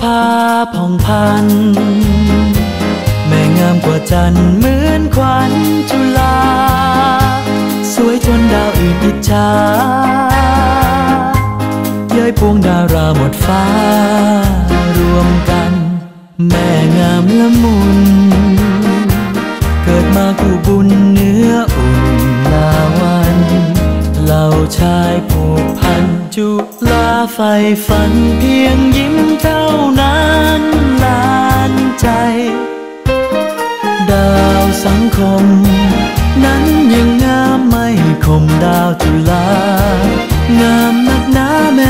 ภาผ่องพัน แม่งามกว่าจันเหมือนขวัญจุฬาสวยจนดาวอื่นอิจฉาเย้ยพวงดาราหมดฟ้า รวมกัน แม่งามละมุน เกิดมาคู่บุญเนื้ออุ่นลาวันเหล่าชายผ จุลาไฟฝันเพียงยิ้มเท่านั้นลานใจ ดาวสังคม นั้นยังงามไม่คมดาวจุฬางามนักหนาแม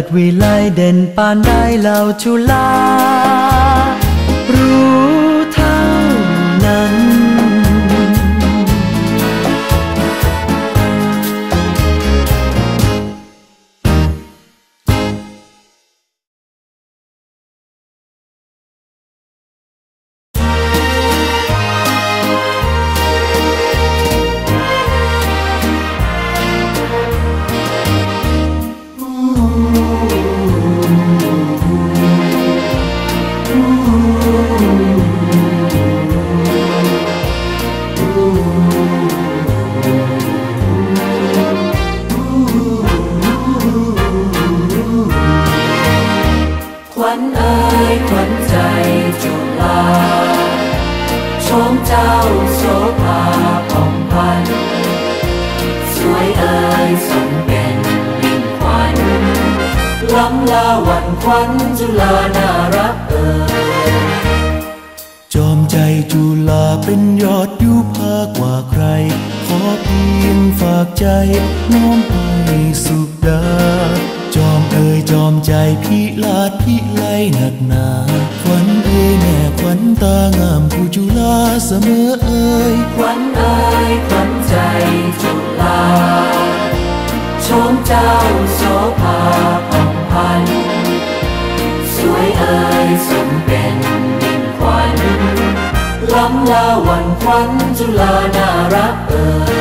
เลิศวิไลเด่นปานได้เหล่าจุลารู้ ล้ำลาวันขวัญจุฬาน่ารักเอ่ยจอมใจจุฬาเป็นยอดยุภากว่าใคร ขอเพียงฝากใจน้อมให้สุขดา จอมเอ่ยจอมใจพี่ลาดพี่ไลหนักหนาขวัญเอ่ยแน่ขวัญตางามผู้จุฬาเสมอเอ่ยขวัญเอ่ยขวัญใจจุฬาชมเจ้าโสภา พัน สวยเอ่ยสมเป็นมิ่งขวัญล้ำลาวันขวัญจุฬาน่ารักเอ่ย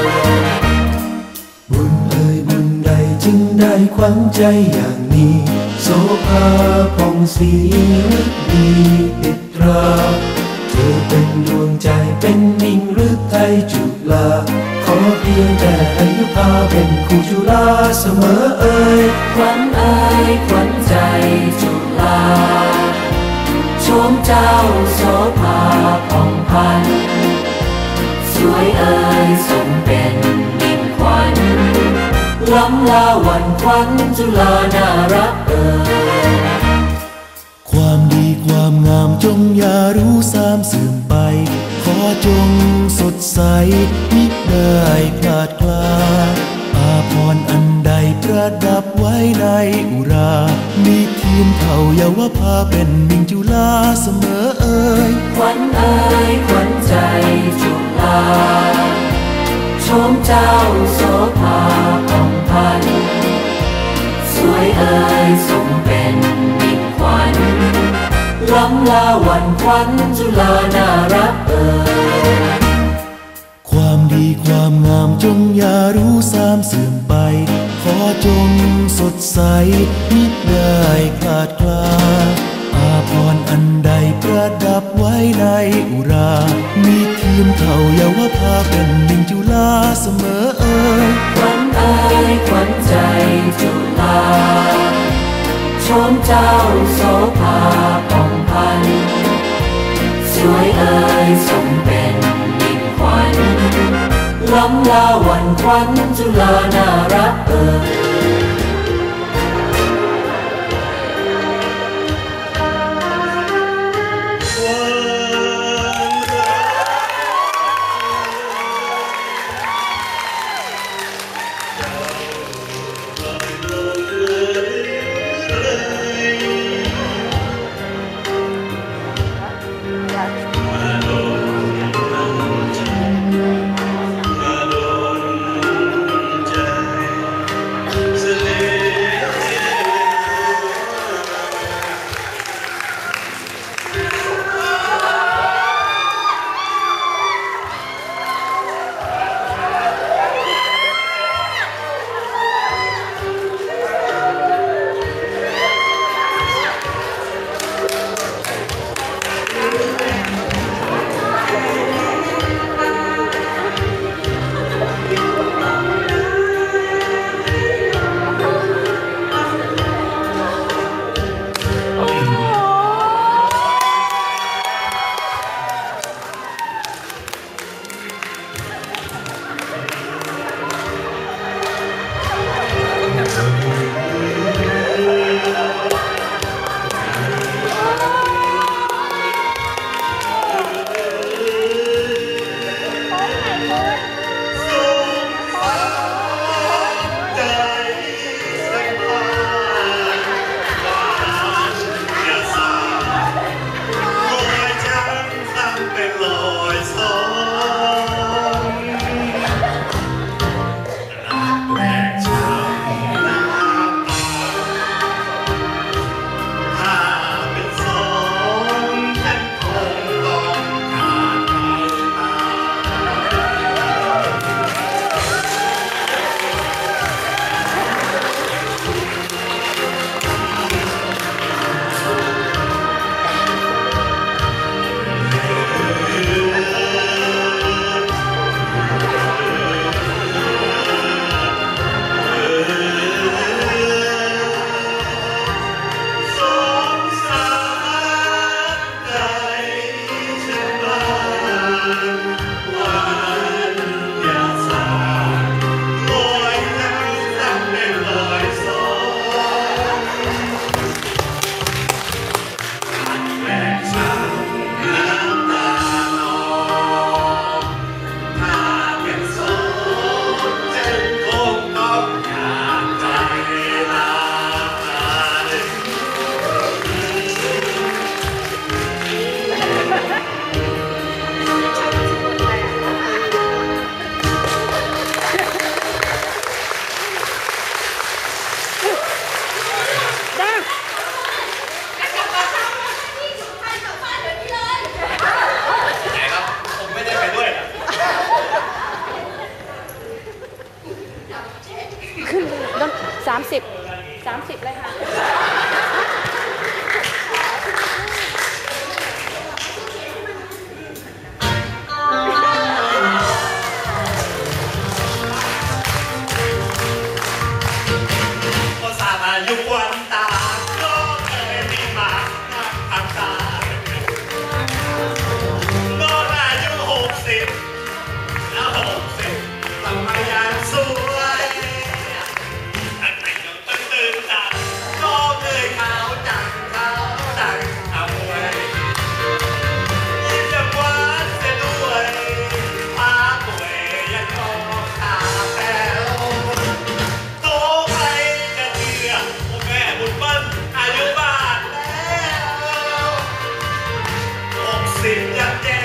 บุญเอ่ยบุญใดจึงได้ขวัญใจอย่างนี้ โสภาผ่องสีดีติดตรา เธอเป็นดวงใจเป็นมิ่งฤทัยจุฬา เพียงแต่อายุพาเป็นคู่จุฬาเสมอเอ่ยขวัญเอ่ยขวัญใจจุฬาชมเจ้าโสภาผ่องพันสวยเอ่ยสมเป็นมิ่งขวัญล้ำลาวันขวัญจุฬาน่ารักเอ่ย ความงามจงอย่ารู้สามเสื่อมไป ขอจงสดใสมิได้พลาดคลาอาพรอันใดประดับไว้ในอุรา มีเทียมเท่าเยาวภาเป็นมิ่งจุฬาเสมอเอ่ยขวัญเอ่ยขวัญใจจุฬาชมเจ้าโสภาผ่องพัน สวยเอ่ยสมเป็นมิ่งขวัญ ล้ำลาวันขวัญจุฬาน่ารักเอ่ยความดีความงามจงอย่ารู้สามเสื่อมไป ขอจงสดใสมิได้คลาดคลาอาพรอันใดประดับไว้ในอุรา มีเทียมเท่าเยาวภาเป็นมิ่งจุฬาเสมอเอ่ยขวัญเอ่ยขวัญใจจุฬาชมเจ้าโสภา เอ่ยสมเป็นมิ่งขวัญล้ำลาวันควันจุลานารักเอ่ย 30 30 เลยค่ะ หก